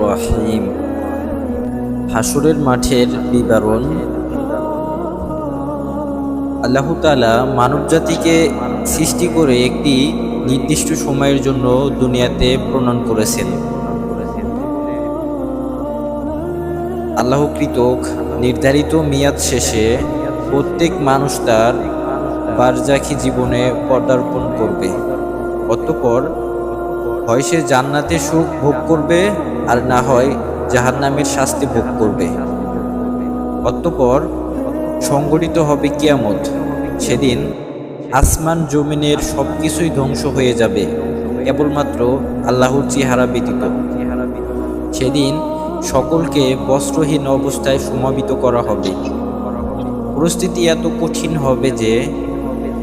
রহিম। হাসুরের মাঠের বিবরণ। আল্লাহ তাআলা মানবজাতিকে সৃষ্টি করে একটি নির্দিষ্ট সময়ের জন্য দুনিয়াতে প্রণয়ন করেছেন। আল্লাহ কৃতক নির্ধারিত মেয়াদ শেষে প্রত্যেক মানুষ তার বারজাখি জীবনে পদার্পণ করবে। অতঃপর হয় সে জান্নাতে সুখ ভোগ করবে আর না হয় জাহান্নামের শাস্তি ভোগ করবে। অতঃপর সংগঠিত হবে কিয়ামত। সেদিন আসমান জমিনের সব কিছুই ধ্বংস হয়ে যাবে, কেবলমাত্র আল্লাহর চেহারা ব্যতীত। সেদিন সকলকে বস্ত্রহীন অবস্থায় সমাবিত করা হবে। পরিস্থিতি এত কঠিন হবে যে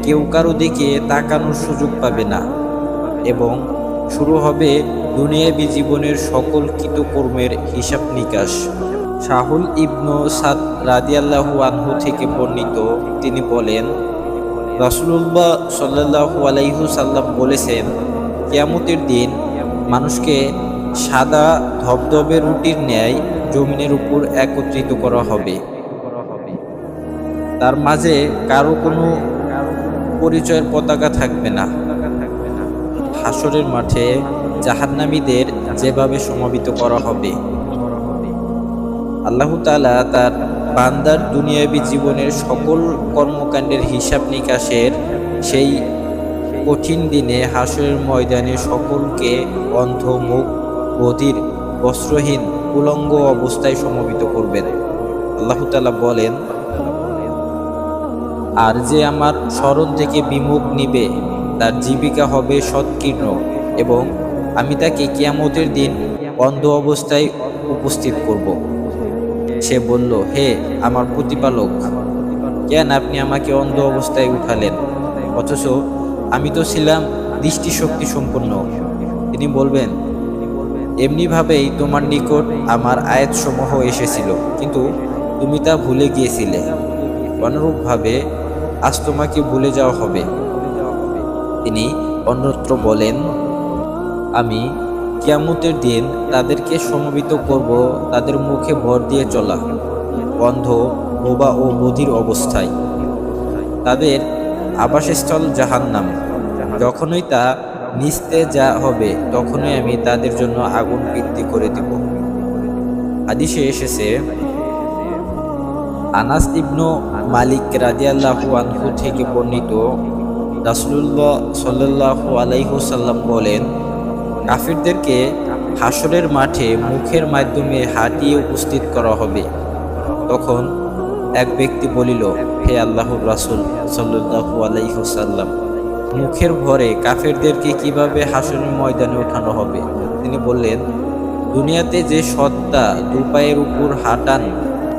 কেউ কারও দিকে তাকানোর সুযোগ পাবে না এবং শুরু হবে দুনিয়াবি জীবনের সকল কৃতকর্মের হিসাব নিকাশ। শাহুল ইবনু সাদ রাদিয়াল্লাহু আনহু থেকে বর্ণিত তিনি বলেন, রাসুলুল্লাহ সাল্লাহু আলাইহু সাল্লাম বলেছেন, কিয়ামতের দিন মানুষকে সাদা ধবধবে রুটির ন্যায় জমিনের উপর একত্রিত করা হবে। তার মাঝে কারও কোনো পরিচয়ের পতাকা থাকবে না। হাসরের মাঠে জাহান্নামীদের যেভাবে সমাবিত করা হবে। আল্লাহ তালা তার বান্দার দুনিয়াবী জীবনের সকল কর্মকাণ্ডের হিসাব নিকাশের সেই কঠিন দিনে হাসরের ময়দানে সকলকে অন্ধ মুখ, বধির, বস্ত্রহীন, উলঙ্গ অবস্থায় সমবেত করবেন। আল্লাহ তালা বলেন, আর যে আমার স্মরণ থেকে বিমুখ নিবে তার জীবিকা হবে সৎকীর্ণ এবং আমি তাকে কিয়ামতের দিন অন্ধ অবস্থায় উপস্থিত করব। সে বলল, হে আমার প্রতিপালক, কেন আপনি আমাকে অন্ধ অবস্থায় উঠালেন? অথচ আমি তো ছিলাম দৃষ্টিশক্তি সম্পন্ন। তিনি বলবেন, এমনিভাবেই তোমার নিকট আমার আয়াতসমূহ এসেছিল, কিন্তু তুমি তা ভুলে গিয়েছিলে। অনুরূপভাবে আজ তোমাকে ভুলে যাওয়া হবে। তিনি অন্যত্র বলেন, আমি কিয়ামতের দিন তাদেরকে সমবেত করব, তাদের মুখে ভর দিয়ে চলা অন্ধ বোবা ও বধির অবস্থায়। তাদের আবাসস্থল জাহান্নাম। যখনই তা নিস্তে যা হবে, তখনই আমি তাদের জন্য আগুন বৃদ্ধি করে দেব। আদিশে এসেছে, আনাস ইবনু মালিক রাদিয়াল্লাহু আনহু থেকে বর্ণিত রাসুলুল্লাহ সাল্লাহু আলাইহুসাল্লাম বলেন, কাফিরদেরকে হাসরের মাঠে মুখের মাধ্যমে হাঁটিয়ে উপস্থিত করা হবে। তখন এক ব্যক্তি বলিল, হে আল্লাহর রাসুল সাল্লাহু আলাইহুসাল্লাম মুখের ভরে কাফেরদেরকে কীভাবে হাসরের ময়দানে ওঠানো হবে? তিনি বললেন, দুনিয়াতে যে সত্তা দুপায়ের উপর হাঁটান,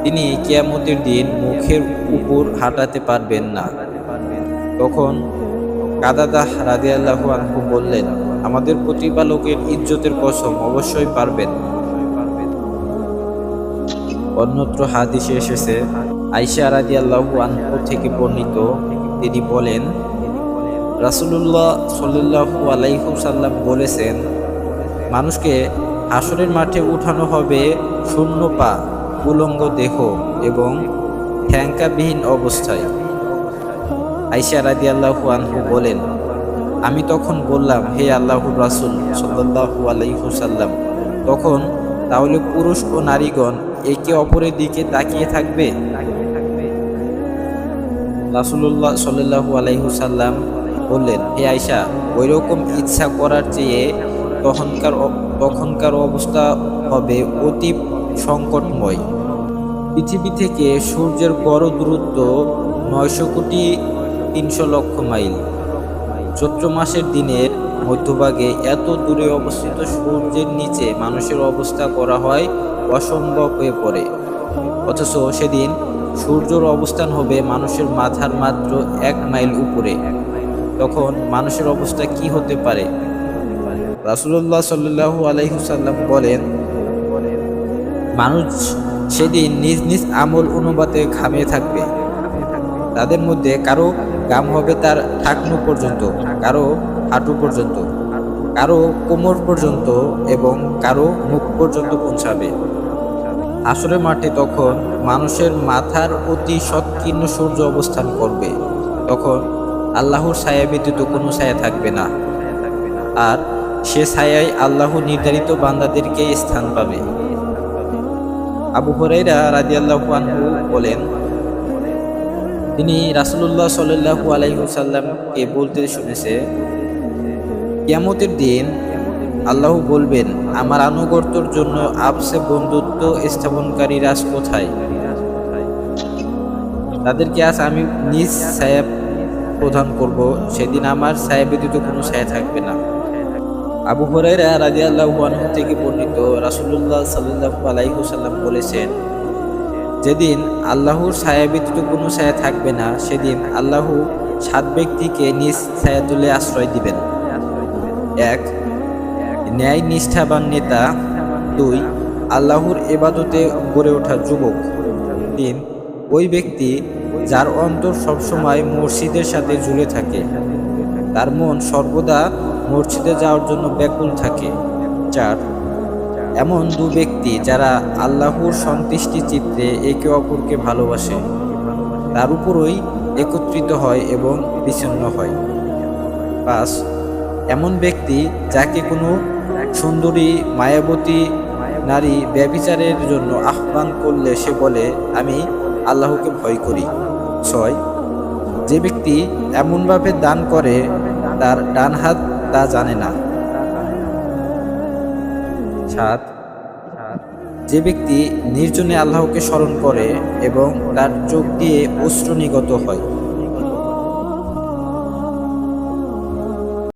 তিনি কিয়ামতের দিন মুখের উপর হাঁটাতে পারবেন না। তখন কাদাদাহ রাদিয়াল্লাহু আনহু বললেন, আমাদের প্রতিপালকের ইজ্জতের কসম অবশ্যই পারবেন। অন্যত্র হাদিসে এসেছে আইসা রাদিয়াল্লাহু আনহু থেকে বর্ণিত, তিনি বলেন, রাসূলুল্লাহ সাল্লাল্লাহু আলাইহি বলেছেন, মানুষকে হাসরের মাঠে উঠানো হবে শূন্য পা, উলঙ্গ দেহ এবং ঠ্যাঙ্কাবিহীন অবস্থায়। আইসা রাদি আল্লাহু আনহু বলেন, আমি তখন বললাম, হে আল্লাহুর রাসুল সাল্লাহু আলাইহুসাল্লাম তখন তাহলে পুরুষ ও নারীগণ একে অপরের দিকে তাকিয়ে থাকবে? রাসুল্লাহ সাল্লাহু আলাইহুসাল্লাম বললেন, হে আয়সা ওই রকম ইচ্ছা করার চেয়ে তখনকার তখনকার অবস্থা হবে অতি সংকটময়। পৃথিবী থেকে সূর্যের বড় দূরত্ব নয়শো কোটি তিনশো লক্ষ মাইল। চৈত্র মাসের দিনের মধ্যভাগে এত দূরে অবস্থিত সূর্যের নিচে মানুষের অবস্থা করা হয় অসম্ভব হয়ে পড়ে। অথচ সেদিন সূর্যর অবস্থান হবে মানুষের মাথার মাত্র এক মাইল উপরে। তখন মানুষের অবস্থা কি হতে পারে? রাসুল্লাহ সাল্লু আলহিসাল্লাম বলেন, মানুষ সেদিন নিজ নিজ আমল অনুপাতে ঘামিয়ে থাকবে। তাদের মধ্যে কারও গাম হবে তার ঠাকনু পর্যন্ত, কারও হাঁটু পর্যন্ত, কারও কোমর পর্যন্ত এবং কারও মুখ পর্যন্ত পৌঁছাবে। আসরে মাঠে তখন মানুষের মাথার অতি সৎকীর্ণ সূর্য অবস্থান করবে। তখন আল্লাহর ছায়া ব্যতীত কোনো ছায়া থাকবে না। আর সে ছায়ায় আল্লাহ নির্ধারিত বান্দাদেরকে স্থান পাবে। আবু হরাইরা রাদিয়াল্লাহু আনহু বলেন তিনি রাসূলুল্লাহ সাল্লাল্লাহু আলাইহি ওয়াসাল্লামকে বলতে শুনেছে কেমতের দিন আল্লাহ বলবেন, আমার আনুগত্যর জন্য আপসে বন্ধুত্ব স্থাপনকারী রাজ কোথায়? তাদেরকে আজ আমি নিজ সাহেব প্রদান করব, সেদিন আমার ছায়া ব্যতীত কোনো ছায়া থাকবে না। আবু হরাইরা রাদিয়াল্লাহু আনহু থেকে বর্ণিত রাসূলুল্লাহ সাল্লাল্লাহু আলাইহি ওয়াসাল্লাম বলেছেন যেদিন আল্লাহর ছায়া ব্যতীত কোনো ছায়া থাকবে না, সেদিন আল্লাহ সাত ব্যক্তিকে নিজ ছায়া তুলে আশ্রয় দিবেন। এক, ন্যায় নিষ্ঠাবান নেতা। দুই, আল্লাহর এবাদতে গড়ে ওঠা যুবক। তিন, ওই ব্যক্তি যার অন্তর সবসময় মসজিদের সাথে জুড়ে থাকে। তার মন সর্বদা মসজিদে যাওয়ার জন্য ব্যাকুল থাকে। চার এমন দু ব্যক্তি যারা আল্লাহর সন্তুষ্টি চিত্রে একে অপরকে ভালোবাসে। তার উপরই একত্রিত হয় এবং বিচ্ছিন্ন হয়। পাঁচ, এমন ব্যক্তি যাকে কোনো সুন্দরী, মায়াবতী নারী ব্যভিচারের জন্য আহ্বান করলে সে বলে, আমি আল্লাহকে ভয় করি। ছয়, যে ব্যক্তি এমনভাবে দান করে, তার ডান হাত তা জানে না। সাত যে ব্যক্তি নির্জনে আল্লাহকে স্মরণ করে এবং তার চোখ দিয়ে অশ্রু নিগত হয়।